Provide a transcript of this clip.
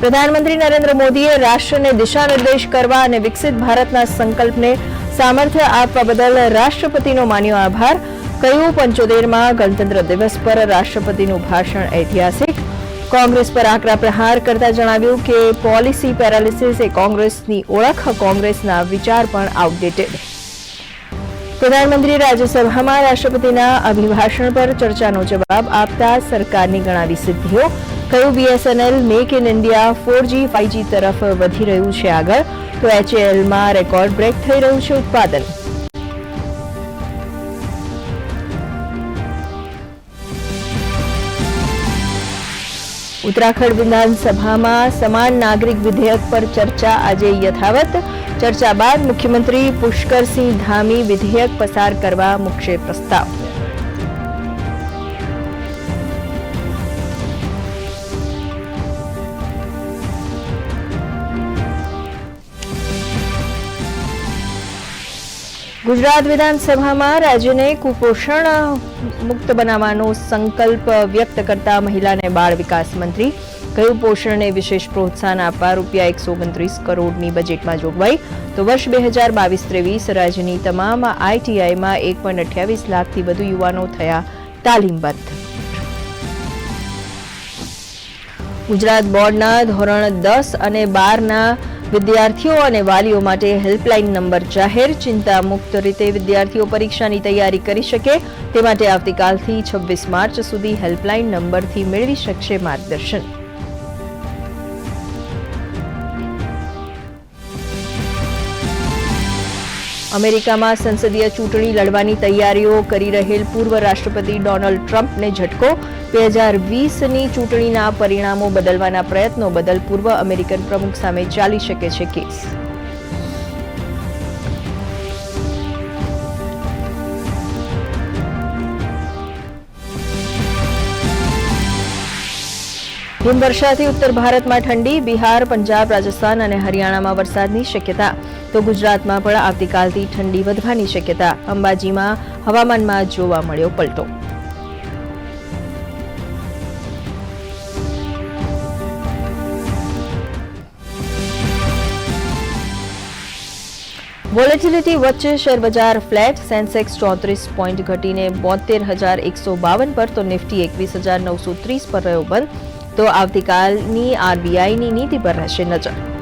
પ્રધાનમંત્રી નરેન્દ્ર મોદીએ રાષ્ટ્રને દિશા નિર્દેશ કરવા અને વિકસિત ભારતના સંકલ્પને સામર્થ્ય આપવા બદલ રાષ્ટ્રપતિનો માન્યો આભાર. કહ્યું, પંચોતેરમાં ગણતંત્ર દિવસ પર રાષ્ટ્રપતિનું ભાષણ ઐતિહાસિક. કોંગ્રેસ પર આકરા પ્રહાર કરતા જણાવ્યું કે પોલિસી પેરાલિસિસ એ કોંગ્રેસની ઓળખ, કોંગ્રેસના વિચાર પણ આઉટડેટેડ પ્રધાનમંત્રી રાજ્યસભામાં રાષ્ટ્રપતિના અભિભાષણ પર ચર્ચાનો જવાબ આપતા સરકારની ગણાવી સિદ્ધિઓ કહ્યું BSNL make in India four G five G તરફ વધી રહ્યું છે આગળ. તો એચએએલમાં રેકોર્ડ બ્રેક થઈ રહ્યું છે ઉત્પાદન. ઉત્તરાખંડ વિધાનસભામાં સમાન નાગરિક વિધેયક પર ચર્ચા આજે યથાવત. ચર્ચા બાદ મુખ્યમંત્રી પુષ્કરસિંહ ધામી વિધેયક પસાર કરવા મૂકશે પ્રસ્તાવ. ગુજરાત વિધાનસભામાં રાજ્યને કુપોષણ મુક્ત બનાવવાનો સંકલ્પ વ્યક્ત કરતા મહિલા અને બાળ વિકાસ મંત્રી કહ્યું પોષણને વિશેષ પ્રોત્સાહન આપવા રૂપિયા એકસો ઓગણત્રીસ કરોડની બજેટમાં જોગવાઈ? તો વર્ષ બે હજાર બાવીસ ત્રેવીસ રાજ્યની તમામ આઈટીઆઈમાં એક પોઈન્ટ અઠ્યાવીસ લાખથી વધુ યુવાનો થયા તાલીમબદ્ધ. ગુજરાત બોર્ડના ધોરણ દસ અને બારના વિદ્યાર્થીઓ અને વાલીઓ માટે હેલ્પલાઇન નંબર જાહેર ચિંતા મુક્ત રીતે વિદ્યાર્થીઓ પરીક્ષાની તૈયારી કરી શકે તે માટે આવતીકાલથી છવ્વીસ માર્ચ સુધી હેલ્પલાઇન નંબરથી મેળવી શકશે માર્ગદર્શન. અમેરિકામાં સંસદીય ચૂંટણી લડવાની તૈયારીઓ કરી રહેલ પૂર્વ રાષ્ટ્રપતિ ડોનાલ્ડ ટ્રમ્પને ઝટકો. બે હજાર વીસની ચૂંટણીના પરિણામો બદલવાના પ્રયત્નો બદલ પૂર્વ અમેરિકન પ્રમુખ સામે ચાલી શકે છે કેસ. હિમવર્ષાથી ઉત્તર ભારતમાં ઠંડી, બિહાર, પંજાબ, રાજસ્થાન અને હરિયાણામાં વરસાદની શક્યતા. તો ગુજરાતમાં પણ આવતીકાલથી ઠંડી વધવાની શક્યતા. અંબાજીમાં હવામાનમાં જોવા મળ્યો પલટો. વોલેટિલિટી વચ્ચે શેરબજાર ફ્લેટ, સેન્સેક્સ ચોત્રીસ પોઈન્ટ ઘટીને બોતેર હજાર એકસો બાવન પર તો નિફ્ટી એકવીસ હજાર નવસો ત્રીસ પર રહ્યો બંધ. તો આવતીકાલની આરબીઆઈની નીતિ પર રહેશે નજર.